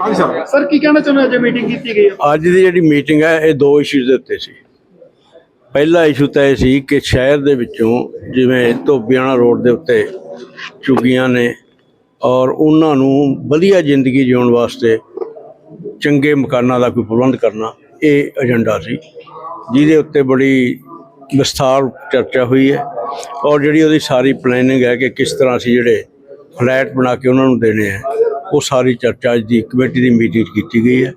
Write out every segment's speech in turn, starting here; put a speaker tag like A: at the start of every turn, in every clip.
A: ਹਾਂਜੀ sir.
B: Sir ਕੀ ਕਹਿਣਾ ਚਾਹੁੰਦੇ ਹੋ? ਜੇ ਮੀਟਿੰਗ ਕੀਤੀ ਗਈ ਹੈ।
C: ਅੱਜ ਦੀ ਜਿਹੜੀ ਮੀਟਿੰਗ ਹੈ ਇਹ ਦੋ ਇਸ਼ੂਜ਼ ਦੇ ਉੱਤੇ ਸੀ। ਪਹਿਲਾ ਇਸ਼ੂ ਤਾਂ ਇਹ ਸੀ ਕਿ ਸ਼ਹਿਰ ਦੇ ਵਿੱਚੋਂ ਜਿਵੇਂ ਧੋਬੀਆਣਾ ਰੋਡ ਦੇ ਉੱਤੇ ਝੁੱਗੀਆਂ ਨੇ ਔਰ ਉਹਨਾਂ ਨੂੰ ਵਧੀਆ ਜ਼ਿੰਦਗੀ ਜਿਉਣ ਵਾਸਤੇ ਚੰਗੇ ਮਕਾਨਾਂ ਦਾ ਕੋਈ ਪ੍ਰਬੰਧ ਕਰਨਾ ਇਹ ਏਜੰਡਾ ਸੀ। ਜਿਹਦੇ ਉੱਤੇ ਬੜੀ ਵਿਸਥਾਰ ਚਰਚਾ ਹੋਈ ਹੈ ਔਰ ਜਿਹੜੀ ਉਹਦੀ ਸਾਰੀ ਪਲੈਨਿੰਗ ਹੈ ਕਿ ਕਿਸ ਤਰ੍ਹਾਂ ਅਸੀਂ ਜਿਹੜੇ ਫਲੈਟ ਬਣਾ ਕੇ ਉਹਨਾਂ ਨੂੰ ਦੇਣੇ ਹੈ ਉਹ ਸਾਰੀ ਚਰਚਾ ਅੱਜ ਦੀ ਕਮੇਟੀ ਦੀ ਮੀਟਿੰਗ 'ਚ ਕੀਤੀ ਗਈ ਹੈ।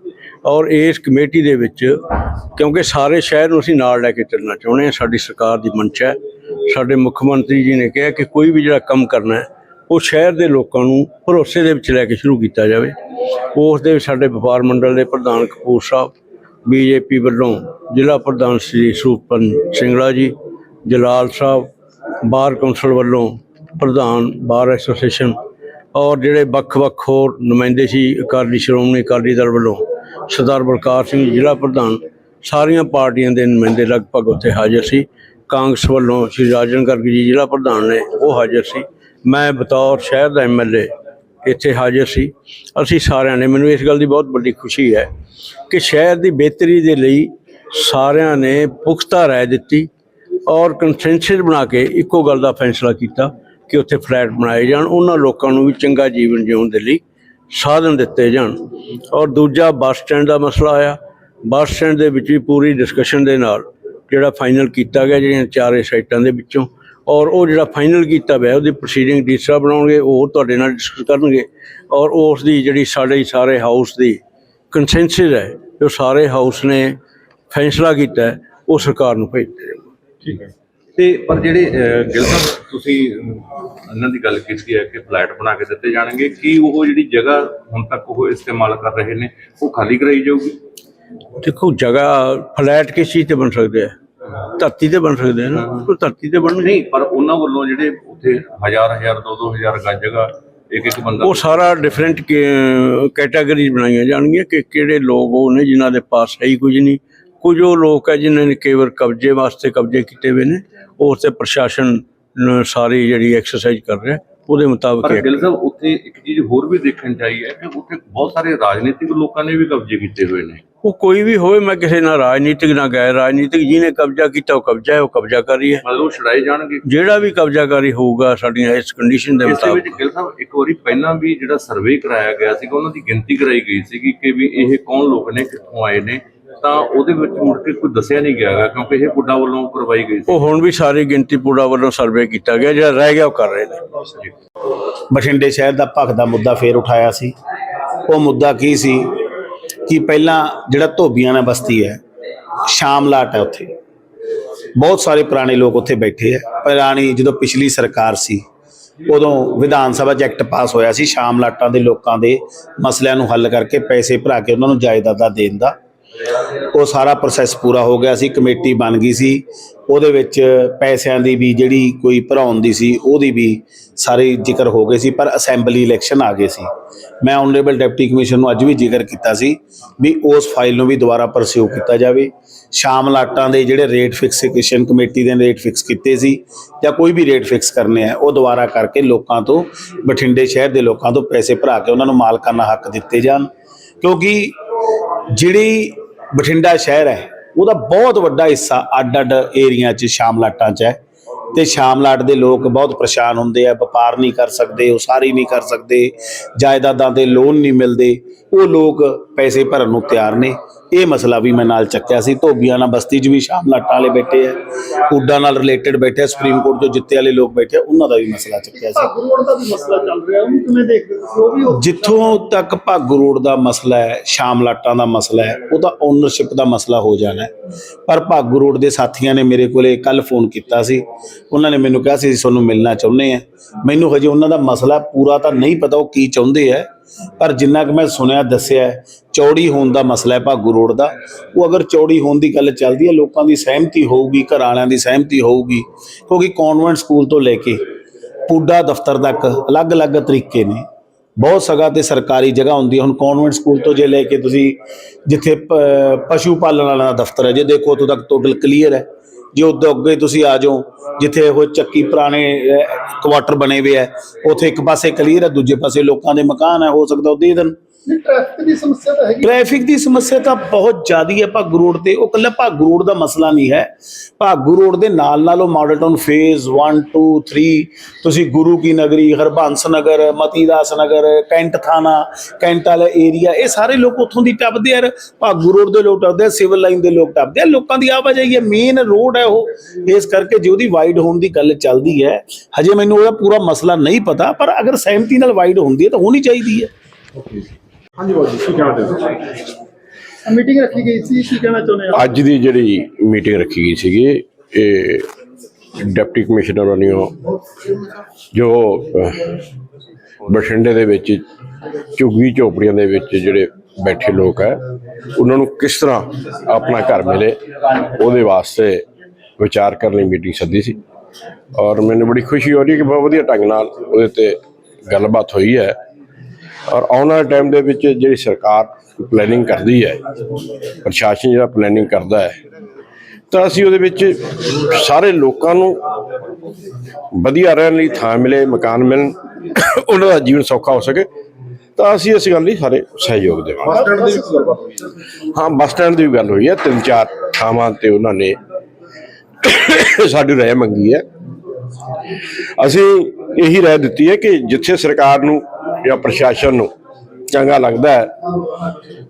C: ਔਰ ਇਸ ਕਮੇਟੀ ਦੇ ਵਿੱਚ ਕਿਉਂਕਿ ਸਾਰੇ ਸ਼ਹਿਰ ਨੂੰ ਅਸੀਂ ਨਾਲ ਲੈ ਕੇ ਚੱਲਣਾ ਚਾਹੁੰਦੇ ਹਾਂ, ਸਾਡੀ ਸਰਕਾਰ ਦੀ ਮੰਸ਼ਾ ਹੈ। ਸਾਡੇ ਮੁੱਖ ਮੰਤਰੀ ਜੀ ਨੇ ਕਿਹਾ ਕਿ ਕੋਈ ਵੀ ਜਿਹੜਾ ਕੰਮ ਕਰਨਾ ਹੈ, ਉਹ ਸ਼ਹਿਰ ਦੇ ਲੋਕਾਂ ਨੂੰ ਭਰੋਸੇ ਦੇ ਵਿੱਚ ਲੈ ਕੇ ਸ਼ੁਰੂ ਕੀਤਾ ਜਾਵੇ। ਉਸ ਦੇ ਸਾਡੇ ਵਪਾਰ ਮੰਡਲ ਦੇ ਪ੍ਰਧਾਨ ਕਪੂਰ ਸਾਹਿਬ ਬੀਜੇਪੀ ਵੱਲੋਂ ਜ਼ਿਲ੍ਹਾ ਪ੍ਰਧਾਨ ਸ੍ਰੀ ਸੂਪਨ ਸਿੰਘਲਾ ਜੀ, ਜਲਾਲ ਸਾਹਿਬ, ਬਾਰ ਕੌਂਸਲ ਵੱਲੋਂ ਪ੍ਰਧਾਨ ਬਾਰ ਐਸੋਸੀਏਸ਼ਨ ਔਰ ਜਿਹੜੇ ਵੱਖ-ਵੱਖ ਹੋਰ ਨੁਮਾਇੰਦੇ ਸੀ, ਅਕਾਲੀ ਸ਼੍ਰੋਮਣੀ ਅਕਾਲੀ ਦਲ ਵੱਲੋਂ ਸਰਦਾਰ ਬਲਕਾਰ ਸਿੰਘ ਜ਼ਿਲ੍ਹਾ ਪ੍ਰਧਾਨ, ਸਾਰੀਆਂ ਪਾਰਟੀਆਂ ਦੇ ਨੁਮਾਇੰਦੇ ਲਗਭਗ ਉੱਥੇ ਹਾਜ਼ਰ ਸੀ। ਕਾਂਗਰਸ ਵੱਲੋਂ ਸ਼੍ਰੀ ਰਾਜਨ ਗਰਗ ਜੀ, ਜ਼ਿਲ੍ਹਾ ਪ੍ਰਧਾਨ ਨੇ ਉਹ ਹਾਜ਼ਰ ਸੀ। ਮੈਂ ਬਤੌਰ ਸ਼ਹਿਰ ਦਾ ਐਮਐਲਏ ਇੱਥੇ ਹਾਜ਼ਰ ਸੀ। ਅਸੀਂ ਸਾਰਿਆਂ ਨੇ, ਮੈਨੂੰ ਇਸ ਗੱਲ ਦੀ ਬਹੁਤ ਵੱਡੀ ਖੁਸ਼ੀ ਹੈ ਕਿ ਸ਼ਹਿਰ ਦੀ ਬਿਹਤਰੀ ਦੇ ਲਈ ਸਾਰਿਆਂ ਨੇ ਪੁਖਤਾ ਰਾਏ ਦਿੱਤੀ ਔਰ ਕੰਸੈਂਸਸ ਬਣਾ ਕੇ ਇੱਕੋ ਗੱਲ ਦਾ ਫੈਸਲਾ ਕੀਤਾ। ਕਿ ਉੱਥੇ ਫਲੈਟ ਬਣਾਏ ਜਾਣ, ਉਹਨਾਂ ਲੋਕਾਂ ਨੂੰ ਵੀ ਚੰਗਾ ਜੀਵਨ ਜਿਉਣ ਦੇ ਲਈ ਸਾਧਨ ਦਿੱਤੇ ਜਾਣ। ਔਰ ਦੂਜਾ ਬੱਸ ਸਟੈਂਡ ਦਾ ਮਸਲਾ ਆਇਆ। ਬੱਸ ਸਟੈਂਡ ਦੇ ਵਿੱਚ ਵੀ ਪੂਰੀ ਡਿਸਕਸ਼ਨ ਦੇ ਨਾਲ ਜਿਹੜਾ ਫਾਈਨਲ ਕੀਤਾ ਗਿਆ, ਜਿਹੜੀਆਂ ਚਾਰੇ ਸਾਈਟਾਂ ਦੇ ਵਿੱਚੋਂ, ਔਰ ਉਹ ਜਿਹੜਾ ਫਾਈਨਲ ਕੀਤਾ ਗਿਆ ਉਹਦੀ ਪ੍ਰੋਸੀਡਿੰਗ ਡੀਸਾ ਬਣਾਉਣਗੇ, ਉਹ ਤੁਹਾਡੇ ਨਾਲ ਡਿਸਕਸ ਕਰਨਗੇ। ਔਰ ਉਸ ਦੀ ਜਿਹੜੀ ਸਾਡੇ ਸਾਰੇ ਹਾਊਸ ਦੀ ਕੰਸੈਂਸਸ ਹੈ, ਜੋ ਸਾਰੇ ਹਾਊਸ ਨੇ ਫੈਸਲਾ ਕੀਤਾ ਉਹ ਸਰਕਾਰ ਨੂੰ ਭੇਜ ਦਿੱਤਾ ਜਾਊਗਾ।
A: ਠੀਕ ਹੈ।
D: ਤੇ ਪਰ ਜਿਹੜੇ ਗਿੱਲ ਸਾਹਿਬ ਤੁਸੀਂ ਇਹਨਾਂ ਦੀ ਗੱਲ ਕੀਤੀ ਹੈ ਕਿ ਫਲੈਟ ਬਣਾ ਕੇ ਦਿੱਤੇ ਜਾਣਗੇ ਕੀ ਉਹ ਜਿਹੜੀ ਜਗ੍ਹਾ ਹੁਣ ਤੱਕ ਉਹ ਇਸਤੇਮਾਲ ਕਰ ਰਹੇ ਨੇ ਉਹ ਖਾਲੀ ਕਰਾਈ ਜਾਊਗੀ?
C: ਦੇਖੋ ਜਗ੍ਹਾ ਫਲੈਟ ਕਿਸ ਚੀਜ਼ ਤੇ ਬਣ ਸਕਦੇ ਆ ਧਰਤੀ ਤੇ ਬਣ ਸਕਦੇ ਆ ਨਾ? ਉਹ ਧਰਤੀ ਤੇ ਬਣ
D: ਨਹੀਂ ਪਰ ਉਹਨਾਂ ਵੱਲੋਂ ਜਿਹੜੇ ਉੱਥੇ ਹਜ਼ਾਰ ਹਜ਼ਾਰ ਦੋ ਦੋ ਹਜ਼ਾਰ ਗੱਜ ਜਗ੍ਹਾ ਇੱਕ ਇੱਕ ਬੰਦਾ
C: ਉਹ ਸਾਰਾ ਡਿਫਰੈਂਟ ਕੈਟਾਗਰੀਜ਼ ਬਣਾਈਆਂ ਜਾਣਗੀਆਂ ਕਿ ਕਿਹੜੇ ਲੋਕ ਉਹ ਨੇ ਜਿਨ੍ਹਾਂ ਦੇ ਪਾਸ ਹੈ ਹੀ ਕੁਝ ਨਹੀਂ। ਕੁਝ ਉਹ ਲੋਕ ਹੈ ਜਿਨ੍ਹਾਂ ਨੇ ਕੇਵਲ ਕਬਜ਼ੇ ਵਾਸਤੇ ਕਬਜ਼ੇ ਕੀਤੇ ਹੋਏ ਨੇ ਉਸ ਤੇ ਪ੍ਰਸ਼ਾਸਨ ਨ- ਸਾਰੀ ਜਿਹੜੀ ਐਕਸਰਸਾਈਜ਼ ਕਰ ਰਿਹਾ ਉਹਦੇ ਮੁਤਾਬਕ
D: ਪਰ
C: ਹੀ।
D: ਗਿੱਲ ਸਾਹਿਬ ਉੱਥੇ ਇੱਕ ਚੀਜ਼ ਹੋਰ ਵੀ ਦੇਖਣ ਚਾਹੀ ਹੈ ਕਿ ਉੱਥੇ ਬਹੁਤ ਸਾਰੇ ਰਾਜਨੀਤਿਕ ਲੋਕਾਂ ਨੇ ਵੀ ਕਬਜ਼ੇ ਕੀਤੇ ਹੋਏ ਨੇ।
C: ਉਹ ਕੋਈ ਵੀ ਹੋਵੇ ਮੈਂ ਕਿਸੇ ਨਾਲ ਰਾਜਨੀਤਿਕ ਨਾ ਗੈਰ ਰਾਜਨੀਤਿਕ ਜਿਹਨੇ ਕਬਜ਼ਾ ਕੀਤਾ ਉਹ ਕਬਜ਼ਾ ਹੈ ਉਹ ਕਬਜ਼ਾ ਕਰੀ ਹੈ।
D: ਮਤਲਬ ਉਹ ਛੜਾਏ ਜਾਣਗੇ।
C: ਜਿਹੜਾ ਵੀ ਕਬਜ਼ਾਕਾਰੀ ਹੋਊਗਾ ਸਾਡੀਆਂ ਇਸ ਕੰਡੀਸ਼ਨ ਦੇ
D: ਇਸੇ ਵਿੱਚ
C: ਮੁਤਾਬਕ।
D: ਗਿੱਲ ਸਾਹਿਬ ਇੱਕ ਵਾਰੀ ਪਹਿਲਾਂ ਵੀ ਜਿਹੜਾ ਸਰਵੇ ਕਰਾਇਆ ਗਿਆ ਸੀਗਾ ਉਹਨਾਂ ਦੀ ਗਿਣਤੀ ਕਰਾਈ ਗਈ ਸੀਗੀ ਕਿ ਵੀ ਇਹ ਕੌਣ ਲੋਕ ਨੇ ਕਿੱਥੋਂ ਆਏ ਨੇ ਤਾਂ ਉਹਦੇ ਵਿੱਚ ਮੁੜ ਕੇ ਕੋਈ ਦੱਸਿਆ ਨਹੀਂ ਗਿਆਗਾ ਕਿਉਂਕਿ ਇਹ ਪੁੱਡਾ ਵੱਲੋਂ ਕਰਵਾਈ ਗਈ ਸੀ।
C: ਉਹ ਹੁਣ ਵੀ ਸਾਰੀ ਗਿਣਤੀ ਪੂਰਾ ਵੱਲੋਂ ਸਰਵੇ ਕੀਤਾ ਗਿਆ ਜਿਹੜਾ ਰਹਿ ਗਿਆ ਉਹ ਕਰ ਰਹੇ ਨੇ।
E: ਬਠਿੰਡੇ ਸ਼ਹਿਰ ਦਾ ਭਖ ਦਾ ਮੁੱਦਾ ਫੇਰ ਉਠਾਇਆ ਸੀ। ਉਹ ਮੁੱਦਾ ਕੀ ਸੀ? ਕਿ ਪਹਿਲਾਂ ਜਿਹੜਾ ਧੋਬੀਆਂ ਨਾਲ ਬਸਤੀ ਹੈ ਸ਼ਾਮਲਾਟ ਹੈ ਉੱਥੇ। ਬਹੁਤ ਸਾਰੇ ਪੁਰਾਣੇ ਲੋਕ ਉੱਥੇ ਬੈਠੇ ਆ ਪੁਰਾਣੀ ਜਦੋਂ ਪਿਛਲੀ ਸਰਕਾਰ ਸੀ ਉਦੋਂ ਵਿਧਾਨ ਸਭਾ 'ਚ ਐਕਟ ਪਾਸ ਹੋਇਆ ਸੀ ਸ਼ਾਮਲਾਟਾਂ ਦੇ ਲੋਕਾਂ ਦੇ ਮਸਲਿਆਂ ਨੂੰ ਹੱਲ ਕਰਕੇ ਪੈਸੇ ਭਰਾ ਕੇ ਉਹਨਾਂ ਨੂੰ ਜਾਇਦਾਦਾਂ ਦੇਣ ਦਾ। ਉਹ ਸਾਰਾ ਪ੍ਰੋਸੈਸ ਪੂਰਾ ਹੋ ਗਿਆ ਸੀ, ਕਮੇਟੀ ਬਣ ਗਈ ਸੀ। ਉਹਦੇ ਵਿੱਚ ਪੈਸਿਆਂ ਦੀ ਵੀ ਜਿਹੜੀ ਕੋਈ ਭਰਾਉਣ ਦੀ ਸੀ, ਉਹਦੀ ਵੀ ਸਾਰੇ ਜ਼ਿਕਰ ਹੋ ਗਏ ਸੀ, ਪਰ ਅਸੈਂਬਲੀ ਇਲੈਕਸ਼ਨ ਆ ਗਏ ਸੀ। ਮੈਂ ਆਨਰੇਬਲ ਡਿਪਟੀ ਕਮਿਸ਼ਨ ਨੂੰ ਅੱਜ ਵੀ ਜ਼ਿਕਰ ਕੀਤਾ ਸੀ ਵੀ ਉਸ ਫਾਈਲ ਨੂੰ ਵੀ ਦੁਬਾਰਾ ਪਰਸਿਊ ਕੀਤਾ ਜਾਵੇ। ਸ਼ਾਮ ਲਾਟਾਂ ਦੇ ਜਿਹੜੇ ਰੇਟ ਫਿਕਸੇਸ਼ਨ ਕਮੇਟੀ ਦੇ ਰੇਟ ਫਿਕਸ ਕੀਤੇ ਸੀ ਜਾਂ ਕੋਈ ਵੀ ਰੇਟ ਫਿਕਸ ਕਰਨੇ ਆ, ਉਹ ਦੁਬਾਰਾ ਕਰਕੇ ਲੋਕਾਂ ਤੋਂ, ਬਠਿੰਡੇ ਸ਼ਹਿਰ ਦੇ ਲੋਕਾਂ ਤੋਂ ਪੈਸੇ ਭਰਾ ਕੇ ਉਹਨਾਂ ਨੂੰ ਮਾਲਕਾਨਾ ਹੱਕ ਦਿੱਤੇ ਜਾਣ। ਕਿਉਂਕਿ ਜਿਹੜੀ ਬਠਿੰਡਾ ਸ਼ਹਿਰ ਹੈ। ਉਹਦਾ ਬਹੁਤ ਵੱਡਾ ਹਿੱਸਾ ਅੱਡ-ਅੱਡ ਏਰੀਆ 'ਚ ਸ਼ਾਮਲਾਟਾਂ 'ਚ ਹੈ। ਤੇ ਸ਼ਾਮਲਾਟ ਦੇ ਲੋਕ ਬਹੁਤ ਪਰੇਸ਼ਾਨ ਹੁੰਦੇ ਆ, ਵਪਾਰ ਨਹੀਂ ਕਰ ਸਕਦੇ, ਉਸਾਰੀ ਨਹੀਂ ਕਰ ਸਕਦੇ, ਜਾਇਦਾਦਾਂ 'ਤੇ ਲੋਨ ਨਹੀਂ ਮਿਲਦੇ। ਉਹ ਲੋਕ ਪੈਸੇ ਭਰਨ ਨੂੰ ਤਿਆਰ ਨੇ। ਇਹ ਮਸਲਾ ਵੀ ਮੈਂ ਨਾਲ ਚੱਕਿਆ ਸੀ। ਧੋਬੀਆਂ ਨਾਲ ਬਸਤੀ 'ਚ ਵੀ ਸ਼ਾਮਲਾਟਾਂ ਵਾਲੇ ਬੈਠੇ ਆ। ਕੁੱਡਾ ਨਾਲ ਰਿਲੇਟਡ ਬੈਠੇ ਆ। ਸੁਪਰੀਮ ਕੋਰਟ ਤੋਂ ਜਿੱਤੇ ਵਾਲੇ ਲੋਕ ਬੈਠੇ ਉਹਨਾਂ ਦਾ ਵੀ ਮਸਲਾ ਚੱਕਿਆ ਸੀ।
B: ਭਾਗੂ ਰੋਡ ਦਾ ਵੀ ਮਸਲਾ ਚੱਲ ਰਿਹਾ। ਉਹਨੂੰ ਕਿਵੇਂ ਦੇਖਦੇ ਹੋ ਤੁਸੀਂ? ਉਹ ਵੀ ਉਹ-
E: ਜਿੱਥੋਂ ਤੱਕ ਭਾਗੂ ਰੋਡ ਦਾ ਮਸਲਾ ਹੈ ਸ਼ਾਮਲਾਟਾਂ ਦਾ ਮਸਲਾ ਹੈ ਉਹਦਾ ਓਨਰਸ਼ਿਪ ਦਾ ਮਸਲਾ ਹੋ ਜਾਣਾ ਪਰ ਭਾਗੂ ਰੋਡ ਦੇ ਸਾਥੀਆਂ ਨੇ ਮੇਰੇ ਕੋਲੇ ਕੱਲ ਫੋਨ ਕੀਤਾ ਸੀ। ਉਹਨਾਂ ਨੇ ਮੈਨੂੰ ਕਿਹਾ ਸੀ ਤੁਹਾਨੂੰ ਮਿਲਣਾ ਚਾਹੁੰਦੇ ਆ ਮੈਨੂੰ ਹਜੇ ਉਹਨਾਂ ਦਾ ਮਸਲਾ ਪੂਰਾ ਤਾਂ ਨਹੀਂ ਪਤਾ ਉਹ ਕੀ ਚਾਹੁੰਦੇ ਆ ਪਰ ਜਿੰਨਾ ਕਿ ਮੈਂ ਸੁਣਿਆ, ਦੱਸਿਆ, ਚੌੜੀ ਹੋਣ ਦਾ ਮਸਲਾ ਹੈ ਭਾਗੂ ਰੋਡ ਦਾ। ਉਹ ਅਗਰ ਚੌੜੀ ਹੋਣ ਦੀ ਗੱਲ ਚੱਲਦੀ ਹੈ, ਲੋਕਾਂ ਦੀ ਸਹਿਮਤੀ ਹੋਊਗੀ, ਘਰ ਵਾਲਿਆਂ ਦੀ ਸਹਿਮਤੀ ਹੋਊਗੀ, ਕਿਉਂਕਿ ਕਨਵੈਂਟ ਸਕੂਲ ਤੋਂ ਲੈ ਕੇ ਪੂਡਾ ਦਫ਼ਤਰ ਤੱਕ ਅਲੱਗ-ਅਲੱਗ ਤਰੀਕੇ ਨੇ। ਬਹੁਤ ਸਗਾ ਤੇ ਸਰਕਾਰੀ ਜਗ੍ਹਾ ਹੁੰਦੀ ਹੈ। ਹੁਣ ਕਨਵੈਂਟ ਸਕੂਲ ਤੋਂ ਜੇ ਲੈ ਕੇ ਤੁਸੀਂ ਜਿੱਥੇ ਪ- ਪਸ਼ੂ ਪਾਲਣ ਵਾਲਾ ਦਾ ਦਫ਼ਤਰ ਹੈ, ਜੇ ਦੇਖੋ ਉਦੋਂ ਤੱਕ ਟੋਟਲ ਕਲੀਅਰ ਹੈ। ਜੇ ਉਦੋਂ ਅੱਗੇ ਤੁਸੀਂ ਆ ਜਾਓ, ਜਿੱਥੇ ਉਹ ਚੱਕੀ ਪੁਰਾਣੇ ਕੁਆਟਰ ਬਣੇ ਹੋਏ ਆ, ਉੱਥੇ ਇੱਕ ਪਾਸੇ ਕਲੀਅਰ ਹੈ ਦੂਜੇ ਪਾਸੇ ਲੋਕਾਂ ਦੇ ਮਕਾਨ ਹੈ ਹੋ ਸਕਦਾ ਉਹ ਦੇ ਦੇਣ
B: ਨਹੀਂ ਟ੍ਰੈਫਿਕ ਦੀ ਸਮੱਸਿਆ ਤਾਂ ਹੈਗੀ।
E: ਟ੍ਰੈਫਿਕ ਦੀ ਸਮੱਸਿਆ ਤਾਂ ਬਹੁਤ ਜ਼ਿਆਦੀ ਹੈ ਭਾਗੂ ਰੋਡ ਤੇ। ਉਹ ਕੱਲਾ ਭਾਗੂ ਰੋਡ ਦਾ ਮਸਲਾ ਨਹੀਂ ਹੈ। ਭਾਗੂ ਰੋਡ ਦੇ ਨਾਲ ਨਾਲ ਉਹ ਮਾਡਲ ਟਾਊਨ ਫੇਜ਼ 1 2 3 ਤੁਸੀਂ ਗੁਰੂ ਕੀ ਨਗਰੀ ਹਰਬੰਸ ਨਗਰ ਮਤੀਦਾਸ ਨਗਰ ਕੈਂਟ ਥਾਣਾ ਕੈਂਟ ਵਾਲਾ ਏਰੀਆ ਇਹ ਸਾਰੇ ਲੋਕ ਉੱਥੋਂ ਦੀ ਟੱਪਦੇ ਆ। ਭਾਗੂ ਰੋਡ ਦੇ ਲੋਕ ਟੱਪਦੇ ਆ ਸਿਵਲ ਲਾਈਨ ਦੇ ਲੋਕ ਟੱਪਦੇ ਆ। ਲੋਕਾਂ ਦੀ ਆਵਾਜਾਈ ਹੈ ਮੇਨ ਰੋਡ ਹੈ ਉਹ। ਇਸ ਕਰਕੇ ਜੇ ਉਹਦੀ ਵਾਈਡ ਹੋਣ ਦੀ ਗੱਲ ਚੱਲਦੀ ਹੈ ਹਜੇ ਮੈਨੂੰ ਉਹਦਾ ਪੂਰਾ ਮਸਲਾ ਨਹੀਂ ਪਤਾ ਪਰ ਅਗਰ ਸਹਿਮਤੀ ਨਾਲ ਵਾਈਡ ਹੁੰਦੀ ਹੈ ਤਾਂ ਹੋਣੀ ਚਾਹੀਦੀ ਹੈ।
B: ਮੀਟਿੰਗ ਰੱਖੀ ਗਈ ਸੀ ਕੀ ਕਹਿਣਾ ਚਾਹੁੰਦੇ ਆ
A: ਅੱਜ ਦੀ ਜਿਹੜੀ ਮੀਟਿੰਗ ਰੱਖੀ ਗਈ ਸੀਗੀ ਇਹ ਡਿਪਟੀ ਕਮਿਸ਼ਨਰ ਵੱਲੋਂ ਜੋ ਬਠਿੰਡੇ ਦੇ ਵਿੱਚ ਝੁੱਗੀ ਝੋਪੜੀਆਂ ਦੇ ਵਿੱਚ ਜਿਹੜੇ ਬੈਠੇ ਲੋਕ ਹੈ ਉਹਨਾਂ ਨੂੰ ਕਿਸ ਤਰ੍ਹਾਂ ਆਪਣਾ ਘਰ ਮਿਲੇ ਉਹਦੇ ਵਾਸਤੇ ਵਿਚਾਰ ਕਰਨ ਲਈ ਮੀਟਿੰਗ ਸੱਦੀ ਸੀ। ਔਰ ਮੈਨੂੰ ਬੜੀ ਖੁਸ਼ੀ ਹੋ ਰਹੀ ਹੈ ਕਿ ਬਹੁਤ ਵਧੀਆ ਢੰਗ ਨਾਲ ਉਹਦੇ ਤੇ ਗੱਲਬਾਤ ਹੋਈ ਹੈ। ਔਰ ਆਉਣ ਵਾਲੇ ਟਾਈਮ ਦੇ ਵਿੱਚ ਜਿਹੜੀ ਸਰਕਾਰ ਪਲੈਨਿੰਗ ਕਰਦੀ ਹੈ ਪ੍ਰਸ਼ਾਸਨ ਜਿਹੜਾ ਪਲੈਨਿੰਗ ਕਰਦਾ ਹੈ ਤਾਂ ਅਸੀਂ ਉਹਦੇ ਵਿੱਚ ਸਾਰੇ ਲੋਕਾਂ ਨੂੰ ਵਧੀਆ ਰਹਿਣ ਲਈ ਥਾਂ ਮਿਲੇ ਮਕਾਨ ਮਿਲਣ ਉਹਨਾਂ ਦਾ ਜੀਵਨ ਸੌਖਾ ਹੋ ਸਕੇ ਤਾਂ ਅਸੀਂ ਇਸ ਗੱਲ ਲਈ ਸਾਰੇ ਸਹਿਯੋਗ ਦੇਵਾਂਗੇ। ਹਾਂ ਬੱਸ ਸਟੈਂਡ ਦੀ ਵੀ ਗੱਲ ਹੋਈ ਹੈ ਤਿੰਨ ਚਾਰ ਥਾਵਾਂ ਤੇ ਉਹਨਾਂ ਨੇ ਸਾਡੀ ਰਾਏ ਮੰਗੀ ਹੈ। ਅਸੀਂ ਇਹੀ ਰਾਏ ਦਿੱਤੀ ਹੈ ਕਿ ਜਿੱਥੇ ਸਰਕਾਰ ਨੂੰ ਜਾਂ ਪ੍ਰਸ਼ਾਸਨ ਨੂੰ ਚੰਗਾ ਲੱਗਦਾ ਹੈ।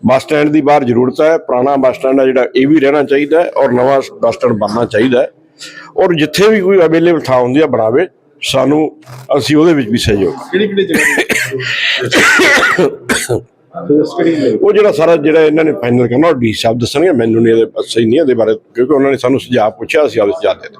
A: ਬੱਸ ਸਟੈਂਡ ਦੀ ਬਾਹਰ ਜ਼ਰੂਰਤ ਹੈ। ਪੁਰਾਣਾ ਬੱਸ ਸਟੈਂਡ ਹੈ ਜਿਹੜਾ ਇਹ ਵੀ ਰਹਿਣਾ ਚਾਹੀਦਾ ਹੈ ਔਰ ਨਵਾਂ ਬੱਸ ਸਟੈਂਡ ਬਣਨਾ ਚਾਹੀਦਾ ਹੈ। ਔਰ ਜਿੱਥੇ ਵੀ ਕੋਈ ਅਵੇਲੇਬਲ ਥਾਂ ਹੁੰਦੀ ਹੈ ਬਣਾਵੇ ਸਾਨੂੰ ਅਸੀਂ ਉਹਦੇ ਵਿੱਚ ਵੀ ਸਹਿਯੋਗ
F: ਕਿਹੜੀ ਕਿਹੜੀ ਜਗ੍ਹਾ
A: ਉਹ ਜਿਹੜਾ ਸਾਰਾ ਜਿਹੜਾ ਇਹਨਾਂ ਨੇ ਫਾਈਨਲ ਕਰਨਾ ਉਹ ਡੀ ਸਾਹਿਬ ਦੱਸਣਗੇ। ਮੈਨੂੰ ਨਹੀਂ ਇਹਦੇ ਸਹੀ ਨਹੀਂ ਇਹਦੇ ਬਾਰੇ ਕਿਉਂਕਿ ਉਹਨਾਂ ਨੇ ਸਾਨੂੰ ਸੁਝਾਅ ਪੁੱਛਿਆ ਅਸੀਂ ਆਪਦੇ ਸੁਝਾਅ ਦਿੱਤੇ